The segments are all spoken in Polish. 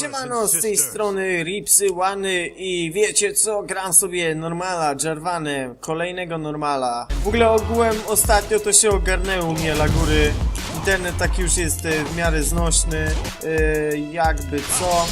Siemano, z tej strony Ripsy Łany i wiecie co, gram sobie normala, Jarvanem, kolejnego normala. W ogóle ogółem ostatnio to się ogarnęło mnie góry. Internet taki już jest e, w miarę znośny, e, jakby co.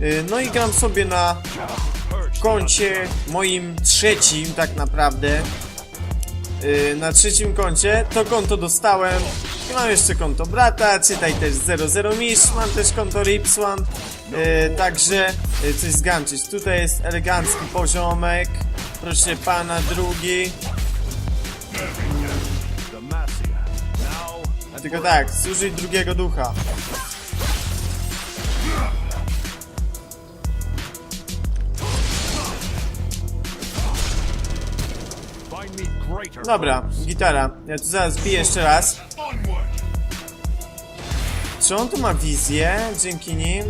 E, no i gram sobie na koncie moim trzecim tak naprawdę. Yy, na trzecim koncie. To konto dostałem. Mam jeszcze konto brata, czytaj też 00 Misz, mam też konto Ripswan. Yy, także yy, coś zganczyć. Tutaj jest elegancki poziomek. Proszę pana, drugi. A tylko tak, służyć drugiego ducha. Dobra, gitara. Ja tu zaraz biję jeszcze raz. Czy on tu ma wizję dzięki nim?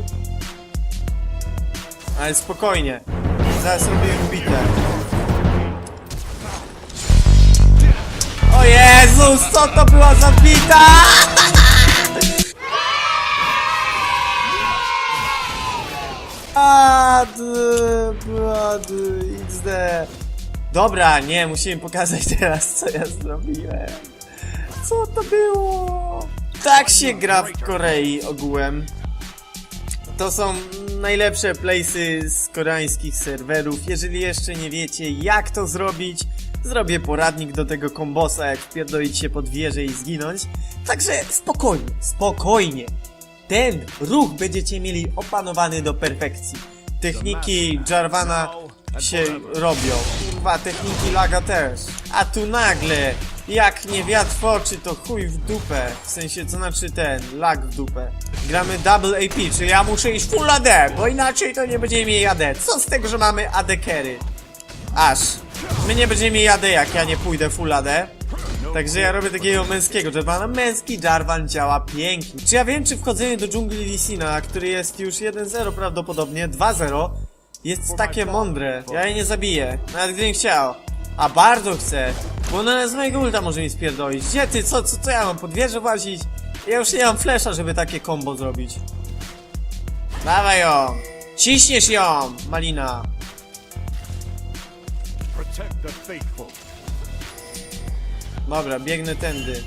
Ale spokojnie. Zaraz robię bitę. O Jezus, co to była za bita? Blady, blady, XD. Dobra, nie, musimy pokazać teraz, co ja zrobiłem. Co to było? Tak się gra w Korei ogółem. To są najlepsze playsy z koreańskich serwerów. Jeżeli jeszcze nie wiecie, jak to zrobić, zrobię poradnik do tego kombosa, jak wpierdolić się pod wieżę i zginąć. Także spokojnie, spokojnie. Ten ruch będziecie mieli opanowany do perfekcji. Techniki Jarvana się robią. Kurwa, techniki laga też. A tu nagle, jak nie wiatr oczy, to chuj w dupę. W sensie, co znaczy ten, lag w dupę. Gramy double AP, czy ja muszę iść full AD, bo inaczej to nie będziemy mieli AD. Co z tego, że mamy AD carry? Aż. My nie będziemy mieli AD, jak ja nie pójdę full AD. Także ja robię takiego męskiego Jarvana. Męski Jarvan działa pięknie. Czy ja wiem, czy wchodzenie do dżungli Lisina, który jest już 1-0 prawdopodobnie, 2-0, jest takie mądre. Ja jej nie zabiję, nawet gdybym chciał. A bardzo chcę, bo ona z mojego ulta może mi spierdolić. Gdzie ty, co, co, co ja mam, pod wieżę włazić? Ja już nie mam flesza, żeby takie combo zrobić. Dawaj ją! Ciśniesz ją, Malina! Dobra, biegnę tędy.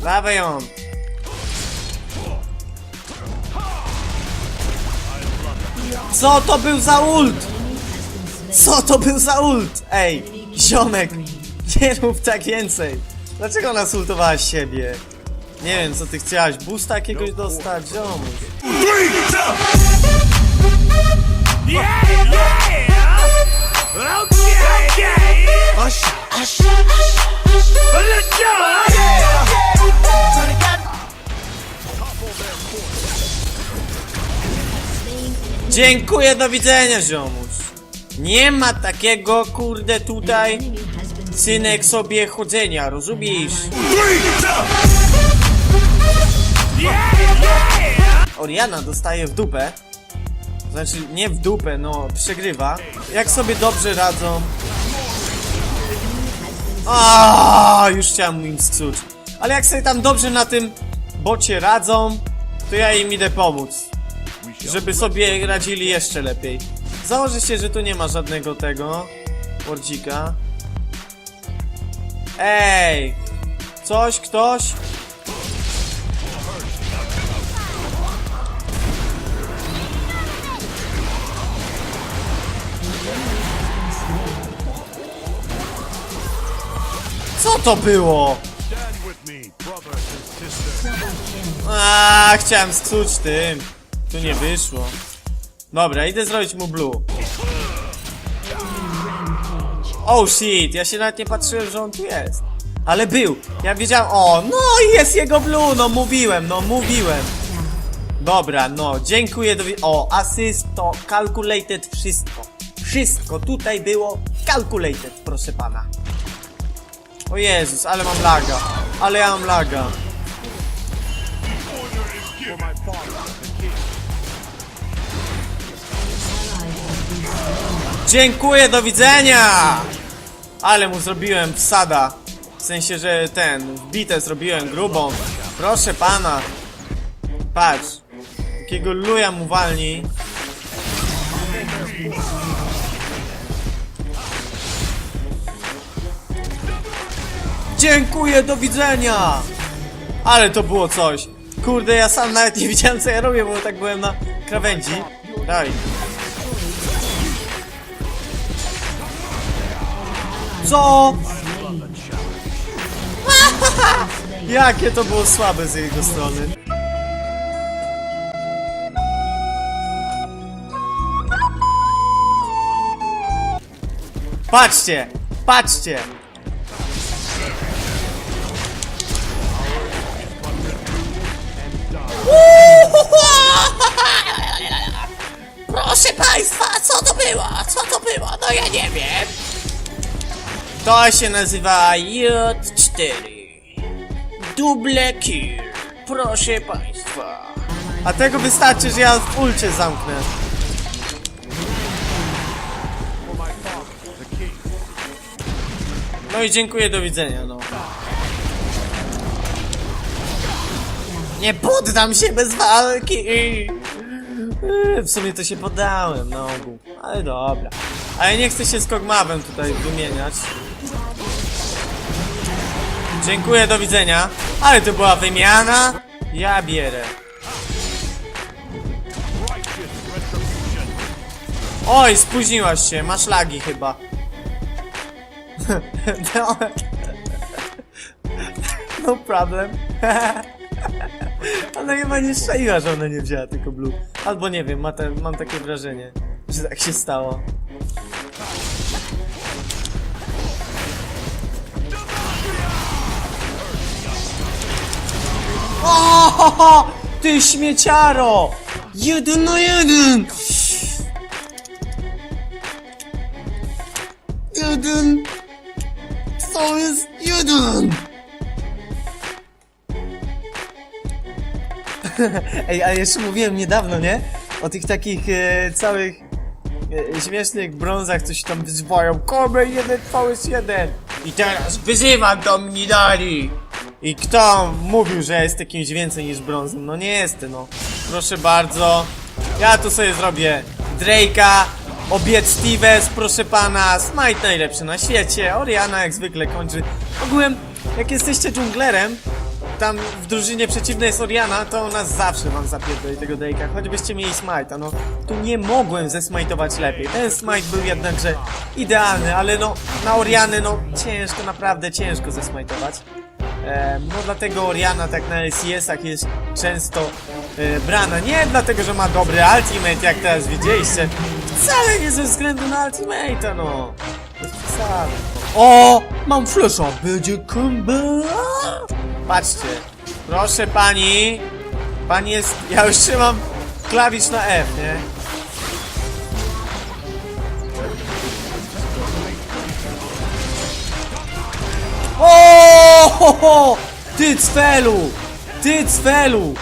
Dawaj ją! Co to był za ult? Co to był za ult? Ej, ziomek, nie rób tak więcej. Dlaczego nas ultowałaś siebie? Nie wiem, co ty chciałaś, boosta jakiegoś dostać, ziomuś. Dziękuję, do widzenia, ziomuś. Nie ma takiego, kurde, tutaj synek sobie chodzenia, rozumiesz? Oriana dostaje w dupę. Znaczy, nie w dupę, no, przegrywa. Jak sobie dobrze radzą. A, już chciałem im sksuć. Ale jak sobie tam dobrze na tym bocie radzą, to ja im idę pomóc. Żeby sobie radzili jeszcze lepiej. Założę się, że tu nie ma żadnego tego. Wardzika. Ej! Coś, ktoś? Co to było? A, chciałem sksuć tym. Tu nie wyszło. Dobra, idę zrobić mu blue. Oh shit, ja się nawet nie patrzyłem, że on tu jest. Ale był. Ja wiedziałem, o, no jest jego blue, no mówiłem, no mówiłem. Dobra, no, dziękuję. Do... O, asyst to calculated wszystko. Wszystko tutaj było calculated, proszę pana. O Jezus, ale mam laga. Ale ja mam laga. Dziękuję, do widzenia! Ale mu zrobiłem wsada. W sensie, że ten, wbitę zrobiłem grubą. Proszę pana. Patrz. Takiego luja mu walni. Dziękuję, do widzenia! Ale to było coś. Kurde, ja sam nawet nie wiedziałem co ja robię, bo tak byłem na krawędzi. Daj. Co? Jakie to było słabe z jego strony. Patrzcie! Patrzcie! Proszę państwa, co to było? Co to było? No ja nie wiem. To się nazywa J4. Double kill. Proszę państwa. A tego wystarczy, że ja w ulcie zamknę. No i dziękuję, do widzenia, no. Nie poddam się bez walki! Yy, W sumie to się poddałem na ogół, ale dobra. Ale nie chcę się z Kogmawem tutaj wymieniać. Dziękuję, do widzenia. Ale to była wymiana. Ja bierę. Oj, spóźniłaś się, masz lagi chyba. no. problem. Ona chyba nie strzeliła, że ona nie wzięła tylko blue. Albo nie wiem, ma te, mam takie wrażenie, że tak się stało. O, ho, ho, ty śmieciaro! Jeden na jeden! Jeden! To jest jeden! Ej, a jeszcze mówiłem niedawno, nie? O tych takich e, całych e, śmiesznych brązach, co się tam wyzywają. Kobe 1, VS 1! I teraz wyzywam do Midari! I kto mówił, że ja jestem kimś więcej niż brązem? No nie jestem, no. Proszę bardzo. Ja tu sobie zrobię Drake'a, obiec Steves, proszę pana, Smite najlepszy na świecie, Oriana jak zwykle kończy. Ogółem, jak jesteście dżunglerem, tam w drużynie przeciwnej jest Oriana, to ona zawsze wam zapierdoli tego Drake'a, choćbyście mieli Smite'a, no. Tu nie mogłem zesmajtować lepiej. Ten Smite był jednakże idealny, ale no, na Oriany, no, ciężko, naprawdę ciężko zesmajtować. E, no dlatego Oriana tak na LCS-ach jest często e, brana. Nie dlatego, że ma dobry ultimate, jak teraz widzieliście. Wcale nie ze względu na ultimate'a, no. Bez przesady. O! Mam flesza! Będzie comeback! Patrzcie. Proszę pani. Pani jest... Ja już trzymam klawisz na F, nie? O! Ho, ho! Ty cfelu! Ty cfelu!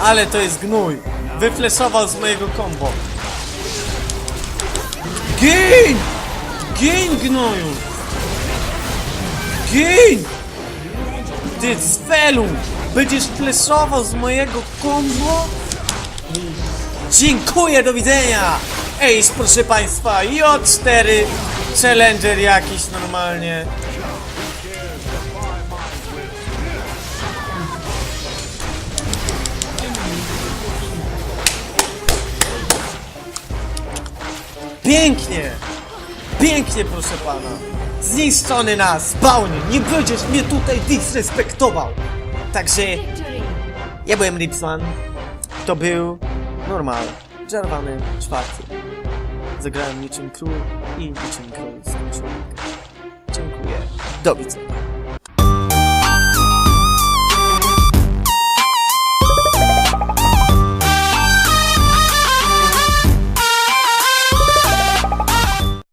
Ale to jest gnój! Wyfleszował z mojego combo. Gin! Gin gnoju! Gin! Ty cfelu! Będziesz fleszował z mojego combo? Dziękuję, do widzenia! Ej, proszę państwa, J4 Challenger jakiś normalnie. Pięknie! Pięknie, proszę pana! Zniszczony na spawnie! Nie będziesz mnie tutaj disrespektował! Także ja byłem Ripsman. To był normal, czerwony czwarty. Zagrałem niczym król i niczym król skończyłem. Dziękuję. Do widzenia.